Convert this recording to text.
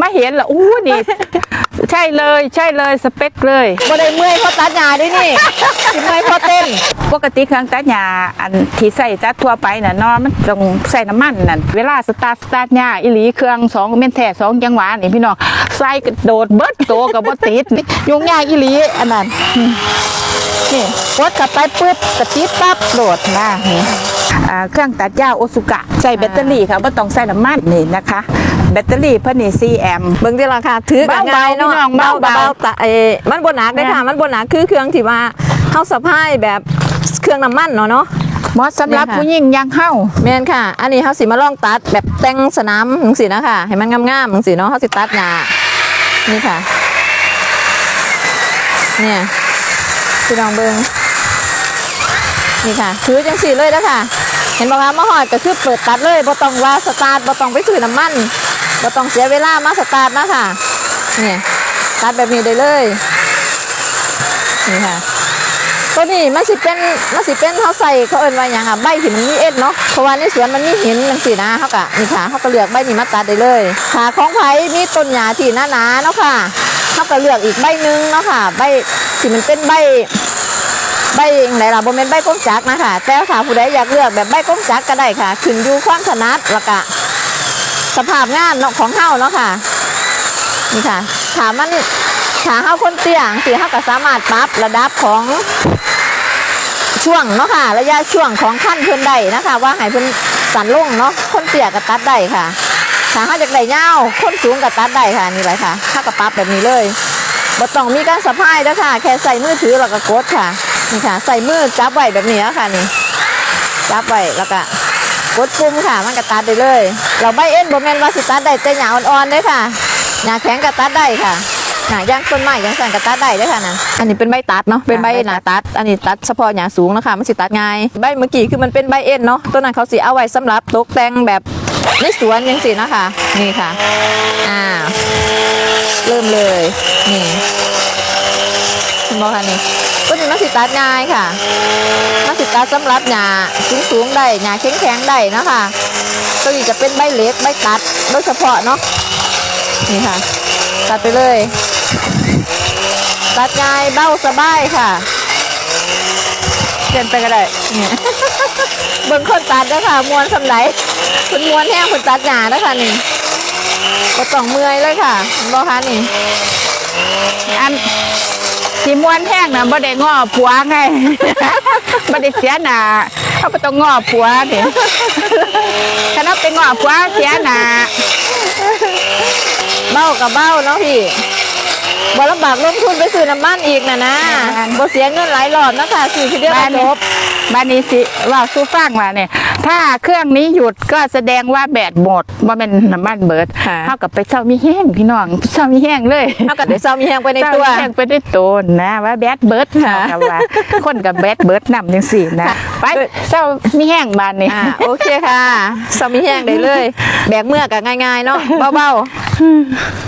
มาเห็นแล้วอู้นี่ ใช่เลยใช่เลยสเปคเลยบ่ได้เมื่อยเพราะตัดหญ้าด้วยนี่สิเมื่อยเพราะเต้น ปกติเครื่องตัดหญ้าอันที่ใส่ตัดทั่วไปน่ะเนาะมันต้องใส่น้ำมันนั่นเวลาสตาร์ทสตาร์ทหญ้าอีหลีเครื่องสองเม่นแท้สองจังหวะนี่พี่น้องใส่กระโดดเบิดโตกับบ่ติดนี่ยุ่งยากอีหลีอันนั้นอืมนี่กดเข้าไปปึ๊บกระติดปั๊บโหลดนะนี่อ่า เครื่องตัดหญ้าโอซุกะใส่แบตเตอรี่ค่ะบ่ต้องใส่น้ำมันนี่นะคะ แบตเตอรี่เพิ่นนี่4 a เบิ่งที่ราคาถือกันเบาๆง่ายเนาะพี่น้องเบาๆเบาๆแต่เอ้มันบ่หนักได้อค่ะ มันบ่หนักคือเครื่องที่ว่าเฮาสะพายแบบเครื่องน้ำมันเนาะเนาะเหมาะสำหรับเนี่ยค่ะผู้หญิงอยังเฮาแม่นค่ะ อันนี้เฮาสิมาลองตัดแบบแต่งสนามจังซี่นะค่ะให้มันงามๆจังซี่เนาะเฮาสิตัดหญ้านี่ค่ะ เนี่ยพี่น้องเบิ่ง นี่ค่ะถือจังซี่เลยนะค่ะ เห็นบ่คะมาฮอดก็คือเปิดตัดเลยบ่ต้องว่าสตาร์ทบ่ต้องไปซื้อน้ำมันบ่ต้องเสียเวลามาสตาร์ทนะค่ะเนี่ยตัดแบบนี้ได้เลยนี่ค่ะตัวนี้มันสิเป็นมันสิเป็นเขาใส่เขาเอิ้นว่าหยังอะใบที่มันมีเอ็ดเนาะเพราะว่าในสวนมันมีหินจังซี่นะเขาก็นี่ค่ะเขาก็เลือกใบนี้มาตัดได้เลยขาของไผ่มีต้นหญ้าที่หนาๆเนาะค่ะเขาก็เลือกอีกใบหนึงเนาะค่ะ ใบที่มันเป็นใบ ใบไหนล่ะบ่แม่นใบก้งจักนะคะแต่ถ้าผู้ใดอยากเลือกแบบใบก้งจักก็ได้ค่ะ ขึ้นอยู่ความถนัดล้วก็สภาพงานเนาะของเฮาเนาะค่ะนี่ค่ะถามมันขาเฮาคนเตี้ยสิเฮาก็สามารถปรับระดับของช่วงเนาะค่ะ ระยะช่วงของขั้นเพิ่อนได้นะคะ ว่าให้เพิ่อนสั่นลงเนาะคนเตี้ยก็ตัดได้ค่ะถ้าเฮาอยากได้ยาคนสูงก็ตัดได้ค่ะนี่เลยค่ะเฮาก็ปรับแบบนี้เลยบ่ต้องมีการสะพายแล้วค่ะ แค่ใส่มือถือแล้วก็กดค่ะ นี่ค่ะ ใส่มือจับไว้แบบนี้ค่ะนี่จับไว้แล้วก็กดปุ่มค่ะ มันก็ตัดได้เลย เราใบเอ็นบ่แมนว่าสิตัดได้แต่หญ้าอ่อนๆเด้ค่ะหนาแข็งก็ตัดได้ค่ะหนาย่างต้นไม้ย่างสั่นก็ตัดได้เด้วยค่ะนะอันนี้เป็นใบตัดเนาะเป็นใบหนาตัด อันนี้ตัดเฉพาะหนาสูงนะคะมันสิตัดง่ายใบเมื่อกี้คือมันเป็นใบเอ็นเนาะต้นนั้นเขาสิเอาไว้สำหรับตกแต่งแบบในสวนยังสินะคะ นี่ค่ะอ่าเริ่มเลยนี่คุณบอกค่ะนี่ ต้นนี้มันสิตัดง่ายค่ะมันสิตัดสำหรับหนาสูงๆได้หนาแข็งๆได้นะคะตัวนี้จะเป็นใบเล็กใบตัดโดยเฉพาะเนาะนี่ค่ะ ตัดไปเลย ตัดง่ายเบ้าสบายค่ะเดินไปก็ได้เนี่ยเบิ่งคนตัดนะคะมวนสำไรคุณมวนแห้งคุณตัดหนานะคะนี่ก็ต้องเมื่อยเลยค่ะเห็นบ่คะนี่ อัน สีมวนแห้งนะบ่ได้ง้อผัวไง บ่ได้เสียหน้าเขาบ่ต้องง้อผัวนี่ถ้าเราไปง้อผัวเสียหน้าเบ้ากับเบ้าเนาะพี่บ่ลำบากลงทุนไปซื้อน้ำมันอีกนะนะบ่เสียเงินหลายหลอดนะคะซื้อทีเดียวบ้าก็นจนี้บ บ้านนี้สิว่าสู้ฟังว่าเนี่ย ถ้าเครื่องนี้หยุดก็แสดงว่าแบตหมดว่าเป็นน้ำมันเบิดค่ะ เท่ากับไปเช่ามีแห้งพี่น้องเช่ามีแห้งเลยเท่ากับเดี๋ยวเศร้ามีแห้งไปในตัวเช่ามีแห้งไปได้ตัวนะว่าแบตเบิดค่ะ เท่ากับว่าคนกับแบตเบิดนำจังสี่นะไปเช่ามีแห้งบ้านนี้ อ่าโอเคค่ะเศร้ามีแห้งได้เลย แบกเมื่อกะง่ายๆเนาะเบาๆ